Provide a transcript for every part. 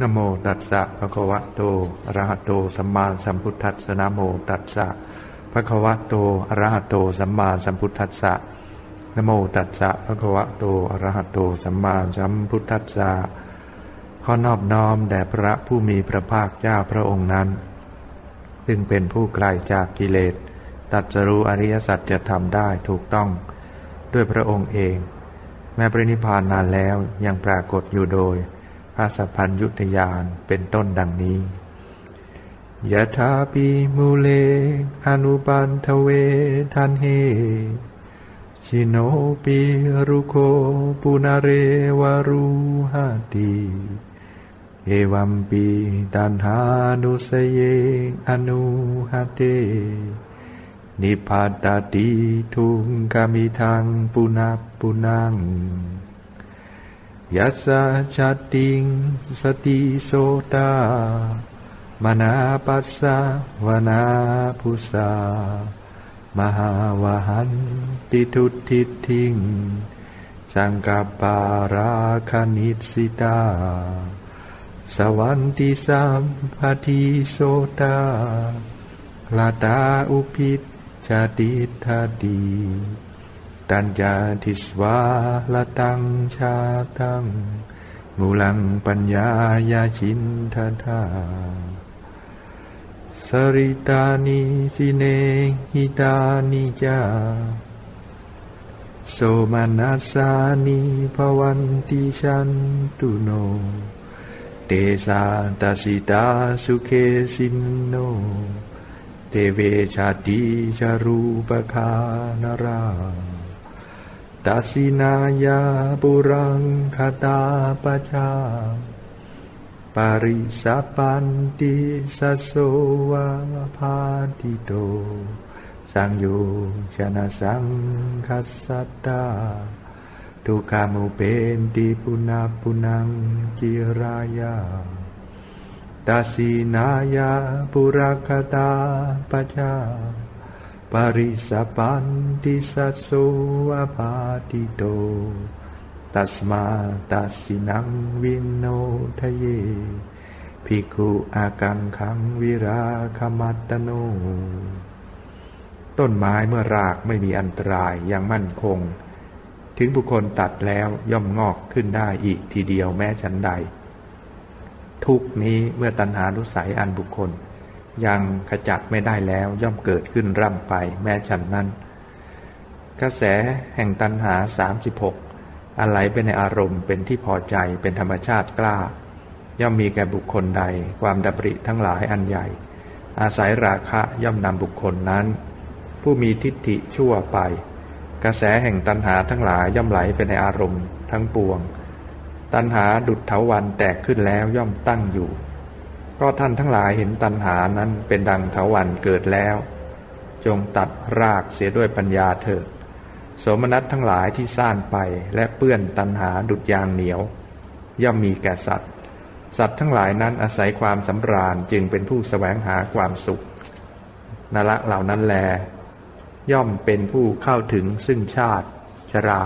นโมตัสสะภะคะวะโตอะระหะโตสัมมาสัมพุทธัสสะนโมตัสสะภะคะวะโตอะระหะโตสัมมาสัมพุทธัสสะนโมตัสสะภะคะวะโตอะระหะโตสัมมาสัมพุทธัสสะข้อนอบน้อมแด่พระผู้มีพระภาคเจ้าพระองค์นั้นซึ่งเป็นผู้ไกลจากกิเลสตัดสรู้อริยสัจจะทำได้ถูกต้อง ด้วยพระองค์เอง แม้ปรินิพพานนานแล้วยังปรากฏอยู่โดย พระสัพพัญยุตยานเป็นต้นดังนี้ยะถาปิมูเลอนุปันทเวทันเฮ ชิโนปิรุโคปุนาเรวารุหาติเอวัมปีตันหานุสเยอนุหะเต นิพพาตติทุงกามิทังปุนาปุนัง ยัสสะชัตติงสติโสตามนาปัสสะวนาพุสามหาวหันติทุติทิงสังกปาราคณิสิตา สวันติสัมปทิโสตาลาตาอุพิชชาติทาดี ตัญญาทิสวาลตังชาตังมูลังปัญญายาชินทาทาสริตานิสิเนหิตานิจาโสมานัสสานิภวันติชันตุโน เตสาตาสิตาสุเคสินโนเตเวชาติชารูปคานรา ตัสินายาปุรังคตาปชาปาริสัปันติสัสโสวาพาติโต สังโยชนะสังคัสสตาทุกขามุเปนติปุนาปุนังจิรายาตัสินายาปุรักตาปชา ปริสปันติสัสวาพาติโต ตัสมาตัสสินังวินโนทะเย ภิกขุอากังขังวิราคมัตตโน ต้นไม้เมื่อรากไม่มีอันตรายยังมั่นคง ถึงบุคคลตัดแล้วย่อมงอกขึ้นได้อีกทีเดียวแม้ฉันใด ทุกนี้เมื่อตัณหานุสัยอันบุคคล ยังขจัดไม่ได้แล้วย่อมเกิดขึ้นร่ำไปแม้ฉันนั้น กระแสแห่งตัณหาสามสิบหกอะไรเป็นในอารมณ์เป็นที่พอใจเป็นธรรมชาติกล้า ย่อมมีแก่บุคคลใด ความดับริทั้งหลายอันใหญ่ อาศัยราคะย่อมนำบุคคลนั้น ผู้มีทิฏฐิชั่วไป กระแสแห่งตัณหาทั้งหลายย่อมไหลเป็นในอารมณ์ทั้งปวง ตัณหาดุดเถาวันแตกขึ้นแล้วย่อมตั้งอยู่ ก็ท่านทั้งหลายเห็นตัณหานั้นเป็นดังเถาวันเกิดแล้ว จงตัดรากเสียด้วยปัญญาเถิดโสมนัสทั้งหลายที่ซ่านไปและเปื้อนตัณหาดุดยางเหนียว ย่อมมีแก่สัตว์ สัตว์ทั้งหลายนั้นอาศัยความสำราญจึงเป็นผู้สแสวงหาความสุขนละเหล่านั้นแล ย่อมเป็นผู้เข้าถึงซึ่งชาติ ชรา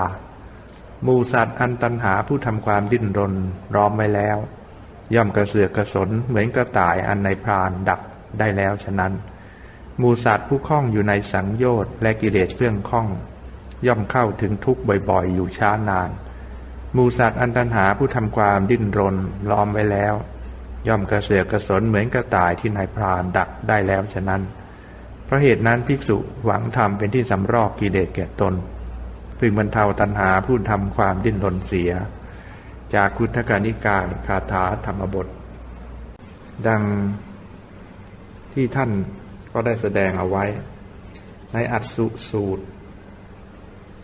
มูสัตว์อันตันหาผู้ทำความดิ้นรนร้อมไว้แล้ว ย่อมกระเสือกกระสนเหมือนกระต่ายอันในพรานดักได้แล้วฉะนั้น มูสัตว์ผู้คล้องอยู่ในสังโยชน์และกิเลสเครื่องคล้อง ย่อมเข้าถึงทุกข์บ่อยๆ อยู่ช้านาน มูสัตว์อันตันหาผู้ทำความดิ้นรนล้อมไว้แล้ว ย่อมกระเสือกกระสนเหมือนกระต่ายที่นายพรานดักได้แล้วฉะนั้น เพราะเหตุนั้นภิกษุหวังทำเป็นที่สำรอกกิเลสแก่ตนพึงบรรเทาตัณหาผู้ทำความดิ้นรนเสีย จากคุทกานิกายคาถาธรรมบท ดังที่ท่านก็ได้แสดงเอาไว้ ในอัศสูตร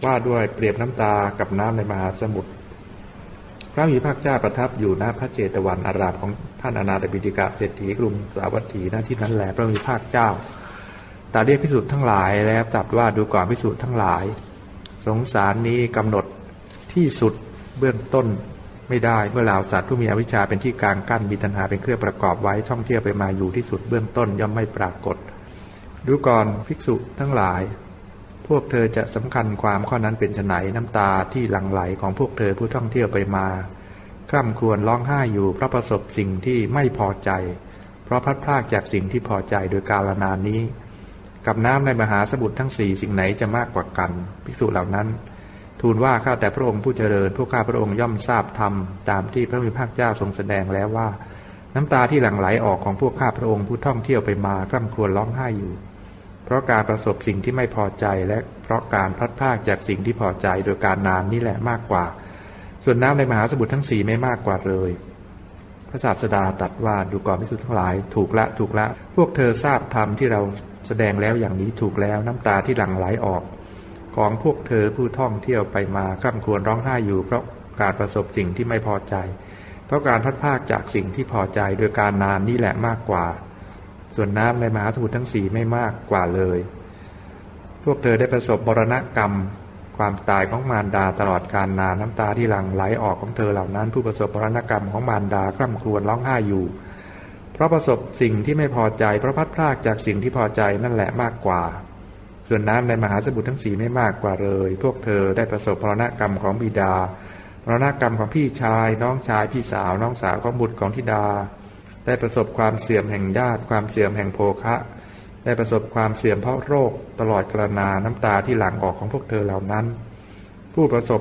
ว่าด้วยเปรียบน้ำตากับน้ำในมหาสมุทรพระมีภาคเจ้าประทับอยู่ณพระเจตวันอารามของท่านอนาถบิดิกาเศรษฐีกรุงสาวัตถีณที่นั้นแหละพระมีภาคเจ้าตาเรียกพิสุทธ์ทั้งหลายแล้วตรัสว่าดูก่อนพิสุทธ์ทั้งหลาย สงสารนี้กำหนดที่สุดเบื้องต้น ไม่ได้เมื่อเหล่าสัตว์ผู้มีอวิชชาเป็นที่กลางกั้นมีตัณหาเป็นเครื่องประกอบไว้ท่องเที่ยวไปมาอยู่ที่สุดเบื้องต้นย่อมไม่ปรากฏ ดูก่อนภิกษุทั้งหลาย พวกเธอจะสำคัญความข้อนั้นเป็นไนน้ำตาที่หลั่งไหลของพวกเธอผู้ท่องเที่ยวไปมาคร่ำครวญร้องไห้อยู่เพราะประสบสิ่งที่ไม่พอใจ เพราะพลัดพรากจากสิ่งที่พอใจโดยกาลนานนี้ กับน้ำในมหาสมุทรทั้งสี่สิ่งไหนจะมากกว่ากัน ภิกษุเหล่านั้น ทูลว่าข้าแต่พระองค์ผู้เจริญพวกข้าพระองค์ย่อมทราบธรรมตามที่พระมิพากเจ้าทรงแสดงแล้วว่า น้ำตาที่หลั่งไหลออกของพวกข้าพระองค์ผู้ท่องเที่ยวไปมาคร่ำครวญร้องไห้อยู่ เพราะการประสบสิ่งที่ไม่พอใจและเพราะการพลัดพรากจากสิ่งที่พอใจโดยการนานนี่แหละมากกว่า ส่วนน้ำในมหาสมุทรทั้งสี่ไม่มากกว่าเลยพระศาสดาตรัสว่าดูก่อนพิสุทธ์ทั้งหลาย ถูกละถูกละ พวกเธอทราบธรรมที่เราแสดงแล้วอย่างนี้ถูกแล้วน้ำตาที่หลั่งไหลออก ของพวกเธอผู้ท่องเที่ยวไปมาคร่ำครวญร้องไห้อยู่เพราะการประสบสิ่งที่ไม่พอใจ เพราะการพัดพากจากสิ่งที่พอใจโดยการนานนี่แหละมากกว่า ส่วนน้ำในมหาสมุทรทั้งสี่ไม่มากกว่าเลย พวกเธอได้ประสบบรณกรรม ความตายของมารดาตลอดการนานน้ำตาที่หลั่งไหลออกของเธอเหล่านั้น ผู้ประสบบรณกรรมของมารดาคร่ำครวญร้องไห้อยู่ เพราะประสบสิ่งที่ไม่พอใจเพราะพัดพลากจากสิ่งที่พอใจนั่นแหละมากกว่า ส่วนน้ำในมหาสมุทรทั้งสี่ไม่มากกว่าเลย พวกเธอได้ประสบมรณกรรมของบิดามรณกรรมของพี่ชาย น้องชายพี่สาว น้องสาวของบุตรของธิดา ได้ประสบความเสื่อมแห่งญาติ ความเสื่อมแห่งโภคะ ได้ประสบความเสื่อมเพราะโรค ตลอดกระนาน้ำตาที่หลั่งออกของพวกเธอเหล่านั้น ผู้ประสบ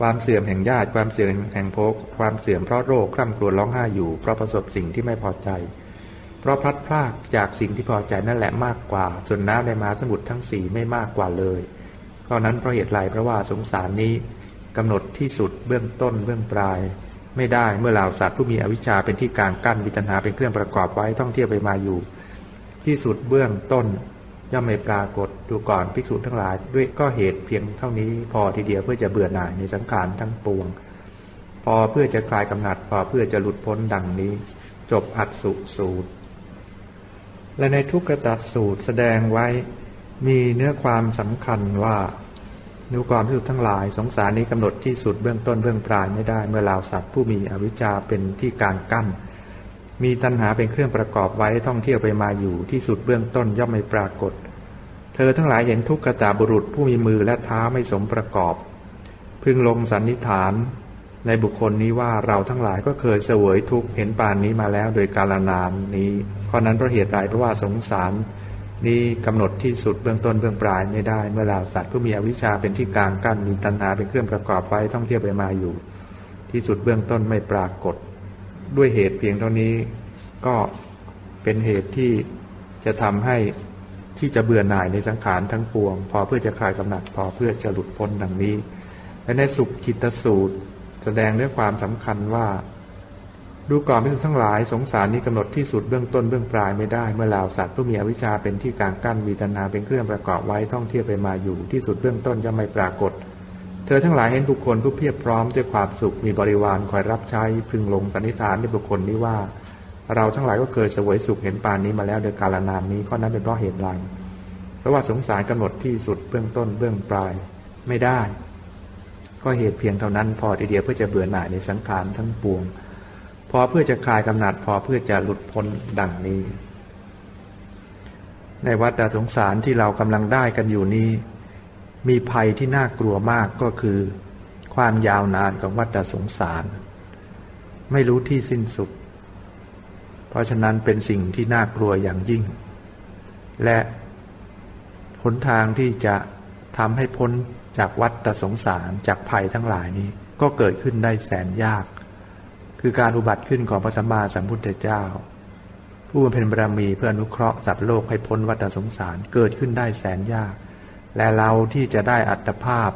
ความเสื่อมแห่งญาติ ความเสื่อมแห่งโภค ความเสื่อมเพราะโรคคร่ำครวญร้องไห้อยู่เพราะประสบสิ่งที่ไม่พอใจ ราะพลัดพรากจากสิ่งที่พอใจนั่นแหละมากกว่า ส่วนน้ำในมหาสมุทรทั้งสี่ไม่มากกว่าเลยเพราะนั้นเพราะเหตุไรเพราะว่าสงสารนี้กำหนดที่สุดเบื้องต้นเบื้องปลาย ไม่ได้เมื่อเหล่าสัตว์ผู้มีอวิชชาเป็นที่กลางกั้นวิจัญหาเป็นเครื่องประกอบไว้ท่องเที่ยวไปมาอยู่ ที่สุดเบื้องต้น ย่อมไม่ปรากฏดูก่อนภิกษุทั้งหลาย ด้วยก็เหตุเพียงเท่านี้พอทีเดียวเพื่อจะเบื่อหน่ายในสังขารทั้งปวง พอเพื่อจะคลายกำหนัดพอเพื่อจะหลุดพ้นดังนี้ จบอัดสุสูตร และในทุกขตัดสูตรแสดงไว้มีเนื้อความสำคัญว่าดูก่อนพิสุทั้งหลาย สงสารนี้กำหนดที่สุดเบื้องต้นเบื้องปลายไม่ได้เมื่อลาวสัตว์ผู้มีอวิชชาเป็นที่การกั้น มีตัณหาเป็นเครื่องประกอบไว้ท่องเที่ยวไปมาอยู่ที่สุดเบื้องต้นย่อมไม่ปรากฏ เธอทั้งหลายเห็นทุกขจาบุรุษผู้มีมือและเท้าไม่สมประกอบ พึงลงสันนิษฐาน ในบุคคลนี้ว่าเราทั้งหลายก็เคยเสวยทุกข์เห็นปานนี้มาแล้วโดยกาลนานนี้ ราะนั้นเพราะเหตุใดเพราะว่าสงสารนี้กำหนดที่สุดเบื้องต้นเบื้องปลายไม่ได้ เมื่อเราสัตว์ผู้มีอวิชชาเป็นที่กลางกั้นมีตัณหาเป็นเครื่องประกอบไว้ท่องเที่ยวไปมาอยู่ ที่สุดเบื้องต้นไม่ปรากฏ ด้วยเหตุเพียงเท่านี้ก็เป็นเหตุที่จะทำให้ที่จะเบื่อหน่ายในสังขารทั้งปวง พอเพื่อจะคลายกำหนัดพอเพื่อจะหลุดพ้นดังนี้ และในสุขจิตสูตร แสดงเรื่องความสำคัญว่า ดูก่อนพิสุทั้งหลายสงสารนี้กำหนดที่สุดเบื้องต้นเบื้องปลายไม่ได้เมื่อเหล่าสัตว์ผู้มีอวิชชาเป็นที่กลางกั้นมีตัณหาเป็นเครื่องประกอบไว้ท่องเที่ยวไปมาอยู่ที่สุดเบื้องต้นย่อมไม่ปรากฏ เธอทั้งหลายเห็นบุคคลผู้เพียบพร้อมด้วยความสุขมีบริวารคอยรับใช้พึงลงสันนิษฐานในบุคคลนี้ว่า เราทั้งหลายก็เคยเสวยสุขเห็นปานนี้มาแล้วโดยกาลนานนี้ข้อนั้นเป็นเพราะเหตุไรเพราะว่าสงสารกำหนดที่สุดเบื้องต้นเบื้องปลายไม่ได้ ก็เหตุเพียงเท่านั้นพอทีเดียวเพื่อจะเบื่อหน่ายในสังขารทั้งปวง พอเพื่อจะคลายกำหนัดพอเพื่อจะหลุดพ้นดังนี้ ในวัฏสงสารที่เรากำลังได้กันอยู่นี้ มีภัยที่น่ากลัวมากก็คือ ความยาวนานของวัฏสงสาร ไม่รู้ที่สิ้นสุด เพราะฉะนั้นเป็นสิ่งที่น่ากลัวอย่างยิ่ง และหนทางที่จะทำให้พ้นจากวัฏสงสารจากภัยทั้งหลายนี้ก็เกิดขึ้นได้แสนยาก คือการอุบัติขึ้นของพระสัมมาสัมพุทธเจ้า ผู้บำเพ็ญบารมีเพื่ออนุเคราะห์สัตว์โลกให้พ้นวัฏสงสารเกิดขึ้นได้แสนยาก และเราที่จะได้อัตภาพ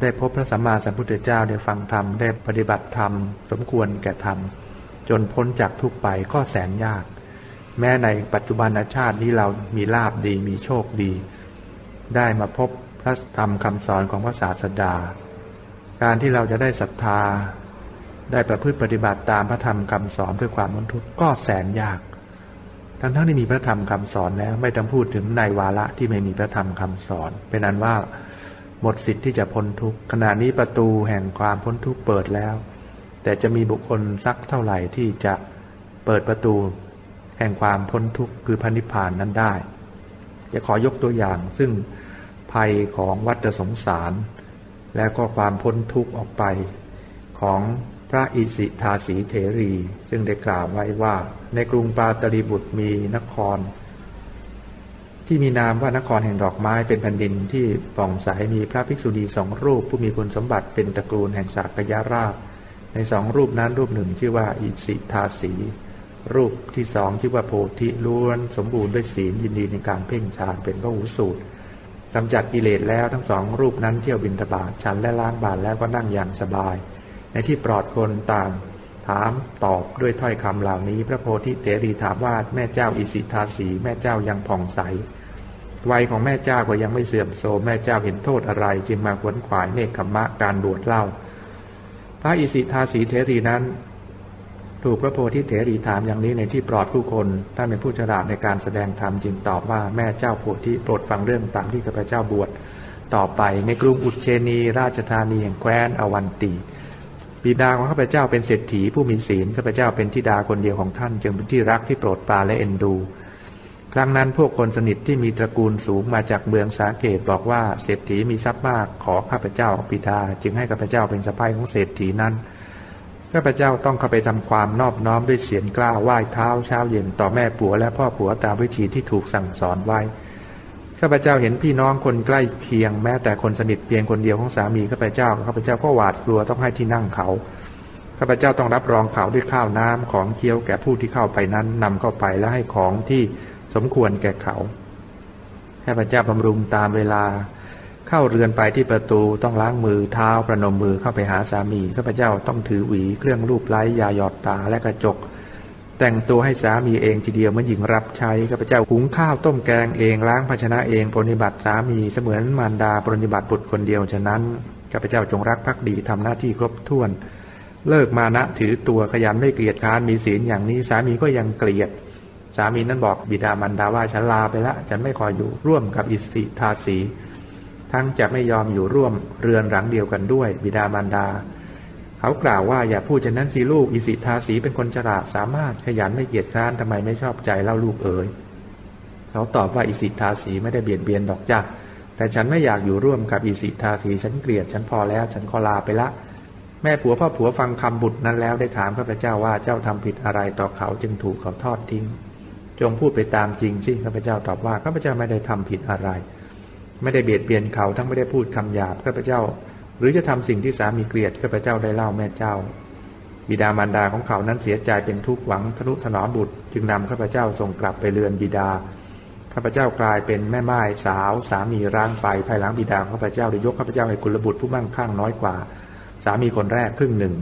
ได้พบพระสัมมาสัมพุทธเจ้าได้ฟังธรรมได้ปฏิบัติธรรม สมควรแก่ธรรม จนพ้นจากทุกไปก็แสนยาก แม้ในปัจจุบันชาตินี้เรามีลาบดีมีโชคดี ได้มาพบพระธรรมคำสอนของพระศาสดา การที่เราจะได้ศรัทธา ได้ประพฤติปฏิบัติตามพระธรรมคำสอนเพื่อความพ้นทุกข์ก็แสนยาก ทั้งทั้งที่มีพระธรรมคำสอนแล้วไม่ต้องพูดถึงในวาระที่ไม่มีพระธรรมคำสอน เป็นนั้นว่าหมดสิทธิ์ที่จะพ้นทุกข์ขณะนี้ประตูแห่งความพ้นทุกข์เปิดแล้ว แต่จะมีบุคคลสักเท่าไหร่ที่จะเปิดประตูแห่งความพ้นทุกข์คือพันิพพานนั้นได้ จะขอยกตัวอย่างซึ่งภัยของวัฏสงสาร และก็ความพ้นทุกข์ออกไปของ พระอิสิทาสีเถรี ซึ่งได้กล่าวไว้ว่า ในกรุงปาตลีบุตรมีนคร ที่มีนามว่านครแห่งดอกไม้เป็นแผ่นดินที่ป่องใสมีพระภิกษุณีสองรูปผู้มีคุณสมบัติเป็นตระกูลแห่งสากยราชในสองรูปนั้นรูปหนึ่งชื่อว่าอิสิทาสี รูปที่สองชื่อว่าโพธิล้วนสมบูรณ์ด้วยศีลยินดีในการเพ่งฌานเป็นพระหูสูตรกำจัดกิเลสแล้วทั้งสองรูปนั้นเที่ยวบินทบาทฉันและล้างบาตรแล้วก็นั่งอย่างสบาย ในที่ปลอดคนต่างถามตอบด้วยถ้อยคำเหล่านี้ พระโพธิเถรีถามว่าแม่เจ้าอิสิทาสีแม่เจ้ายังผ่องใสวัยของแม่เจ้าก็ยังไม่เสื่อมโทรมแม่เจ้าเห็นโทษอะไร จึงมาขวนขวายเนคขมะการบวชเล่า พระอิสิทาสีเถรีนั้น ถูกพระโพธิเถรีถามอย่างนี้ในที่ปลอดผู้คนท่านเป็นผู้ฉลาดในการแสดงธรรมจึงตอบว่าแม่เจ้าโพธิโปรดฟังเรื่องตามที่ข้าพเจ้าบวชต่อไปในกรุงอุเชนี ราชธานีแห่งแคว้นอวันตี บิดาของข้าพเจ้าเป็นเศรษฐีผู้มีศีลข้าพเจ้าเป็นธิดาคนเดียวของท่าน จึงเป็นที่รักที่โปรดปรานและเอ็นดู ครั้งนั้นพวกคนสนิทที่มีตระกูลสูงมาจากเมืองสาเกตบอกว่าเศรษฐีมีทรัพย์มากขอข้าพเจ้าบิดา จึงให้ข้าพเจ้าเป็นสะพ้ายของเศรษฐีนั้นข้าพเจ้าต้องเข้าไปทำความนอบน้อมด้วยเสียงกล้าวไหว้เท้าเช้าเย็นต่อแม่ผัวและพ่อผัวตามวิธีที่ถูกสั่งสอนไว้ ข้าพเจ้าเห็นพี่น้องคนใกล้เคียงแม้แต่คนสนิทเพียงคนเดียวของสามีข้าพเจ้าข้าพเจ้าก็หวาดกลัวต้องให้ที่นั่งเขาข้าพเจ้าต้องรับรองเขาด้วยข้าวน้ำของเคี้ยวแก่ผู้ที่เข้าไปนั้นนำเข้าไปและให้ของที่สมควรแก่เขาข้าพเจ้าบำรุงตามเวลา เข้าเรือนไปที่ประตูต้องล้างมือเท้าประนมมือเข้าไปหาสามีข้าพเจ้าต้องถือหวีเครื่องรูปไล้ยาหยอดตาและกระจก แต่งตัวให้สามีเองทีเดียวเมื่อนหญิงรับใช้ข้าพเจ้าหุงข้าวต้มแกงเองล้างภาชนะเองปรนนิบัติสามีเสมือนมารดาปรนนิบัติบุตรคนเดียวฉะนั้นข้าพเจ้าจงรักภักดีทำหน้าที่ครบถ้วน เลิกมานะถือตัวขยันไม่เกลียดค้านมีศีลอย่างนี้สามีก็ยังเกลียด สามีนั้นบอกบิดามารดาว่าฉันลาไปละ ฉันไม่ขออยู่ร่วมกับอิสิทาสีทั้งจะไม่ยอมอยู่ร่วมเรือนหลังเดียวกันด้วย บิดามารดา เขากล่าวว่าอย่าพูดเช่นนั้นสิลูกอิสิทาสีเป็นคนฉลาดสามารถขยันไม่เกียจคร้านทำไมไม่ชอบใจเล่าลูกเอ๋ยเขาตอบว่าอิสิทาสีไม่ได้เบียดเบียนดอกจ้ะแต่ฉันไม่อยากอยู่ร่วมกับอิสิทาสีฉันเกลียดฉันพอแล้ว ฉันขอลาไปละ แม่ผัวพ่อผัวฟังคำบุตรนั้นแล้วได้ถามข้าพเจ้าว่าเจ้าทำผิดอะไรต่อเขาจึงถูกเขาทอดทิ้ง จงพูดไปตามจริงสิข้าพเจ้าตอบว่าข้าพเจ้าไม่ได้ทำผิดอะไร ไม่ได้เบียดเบียนเขาทั้งไม่ได้พูดคำหยาบข้าพเจ้า หรือจะทำสิ่งที่สามีเกลียดข้าพเจ้าได้เล่าแม่เจ้า บิดามารดาของเขานั้นเสียใจเป็นทุกข์หวังทนุถนอมบุตร จึงนำข้าพเจ้าส่งกลับไปเรือนบิดาข้าพเจ้ากลายเป็นแม่ไม้สาวสามีร้างไปภายหลังบิดาข้าพเจ้าได้ยกข้าพเจ้าให้กุลบุตรผู้มั่งคั่งน้อยกว่า สามีคนแรกครึ่งหนึ่ง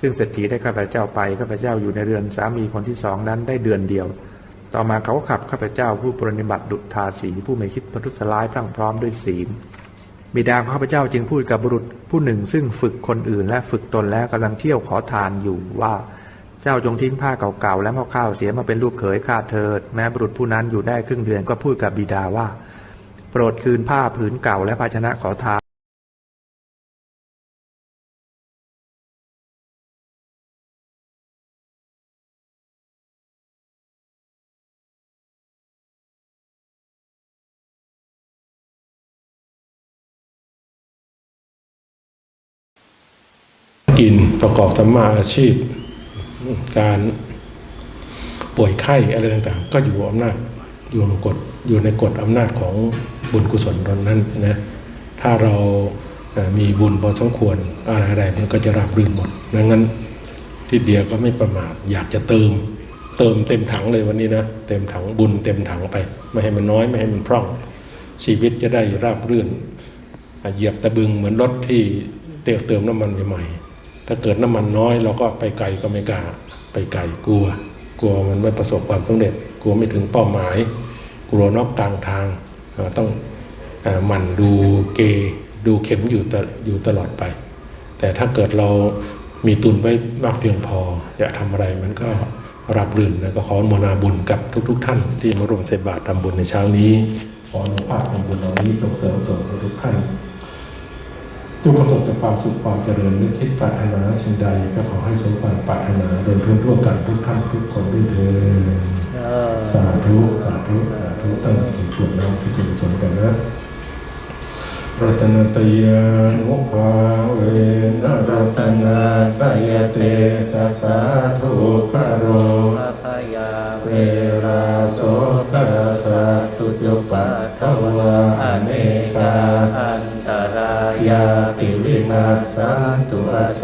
ซึ่งเศรษฐีได้ข้าพเจ้าไปข้าพเจ้าอยู่ในเรือนสามีคนที่สองนั้นได้เดือนเดียว ต่อมาเขาขับข้าพเจ้าผู้ปรนิบัติดุจทาสีผู้ไม่คิดประทุษร้ายพรั่งพร้อมด้วยศีล บิดาของข้าพเจ้าจึงพูดกับบุรุษผู้หนึ่ง ซึ่งฝึกคนอื่นและฝึกตนแล้วกำลังเที่ยวขอทานอยู่ว่าเจ้าจงทิ้งผ้าเก่าๆและหม้อข้าวเสียมาเป็นลูกเขยข้าเถิด แม้บุรุษผู้นั้นอยู่ได้ครึ่งเดือนก็พูดกับบิดาว่า โปรดคืนผ้าผืนเก่าและภาชนะขอทาน กินประกอบธรรมาอาชีพ การป่วยไข้อะไรต่างๆ ก็อยู่อำนาจอยู่ในกฎอยู่ในกฎอำนาจของบุญกุศลตอนนั้นนะถ้าเรามีบุญพอสมควรอะไรๆมันก็จะราบรื่นหมดดังนั้นที่เดียวก็ไม่ประมาทอยากจะเติม เติมเต็มถังเลยวันนี้นะเต็มถังบุญเต็มถังไป ไม่ให้มันน้อยไม่ให้มันพร่อง ชีวิตจะได้ราบรื่นเหยียบตะบึงเหมือนรถที่เติมเติมน้ำมันใหม่ๆ ถ้าเกิดน้ำมันน้อยเราก็ไปไกลก็ไม่กล้าไปไกลกลัว กลัวมันไม่ประสบความสำเร็จ กลัวไม่ถึงเป้าหมาย กลัวนอกกลางทางต้องเอ่อหมั่นดูเกดูเข็มอยู่ตอยู่ตลอดไป แต่ถ้าเกิดเรามีตุนไว้มากเพียงพอจะทำอะไรมันก็รับรื่นแล้วก็ขออนุโมทนาบุญกับทุกๆท่าน ที่มาร่วมใส่บาตรทำบุญในเช้านี้ขออนุภาพทำบุญเหล่านี้จงเสริมส่งทุกท่าน จงประสบแต่ความสุขความเจริญนึกคิดปรารถนาสิ่งใดก็ขอให้สมความปรารถนาโดยทั่วทั่วกันทุกท่านทุกคนด้วยเถิดสาธุสาธุสาธุตั้งจิตกวดน้ำที่จุดสนกันนะรัตนตยานุภาเวนรัตนาตยเตสะสาธุคโรภะคะยาเวลาโสตัสสะตุโยปัตถวาอเนกาอันตรายยาติวิ นาสสันตุอาเส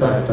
สะโต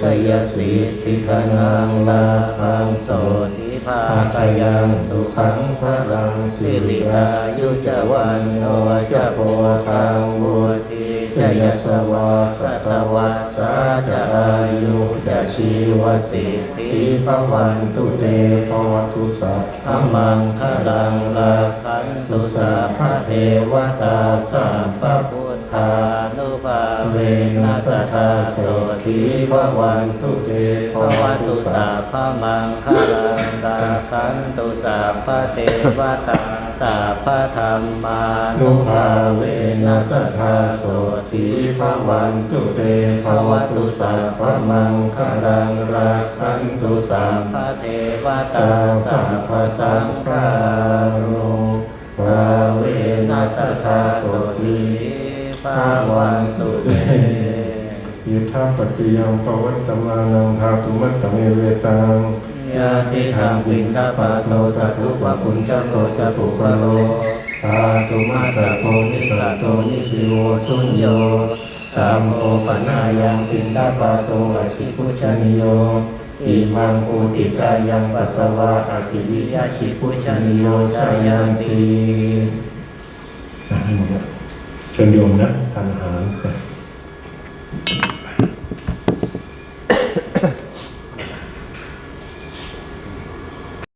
ชยสีติคนังลาคังโสติภาคยังสุขังพลังสิริอายุจวันโนจะโพโพคังบุตติจยสวาวาสัตวัสาจะอายุจะชีวสิสิทธิธิภวันตุเตเตภวตุสัพพมังคคลังลาคันตุสัพพเทวตาสัพพุ ทานุภาเวนัสธาโสติะวันตุเตภวันตุสาพระมังคลังตาคันตุสาพระเทวตาสาพธรรมานุภาเวนัสธาโสติะวันตุเตภวันตุสาพระมังคลังราคันตุสาพระเทวตาสาพสังฆารุภาเวนัสธาโสาวันตุเตยิทธาปฏิยังปวัตตมานังธาตุมัตตเมเวตังยาติทางปินทปาโตตทุปะปุญจโรจปุปโรธาตุมัตตโพนิสัตโตนิสิโวสุญโยสัมโพปนายังปินทปาโตอชิพุชนิโยอิมังภูติกายังปัตตวะอภิวิยาชิพุชนิโยชายันติ เชิญโยมนะทานอาหาร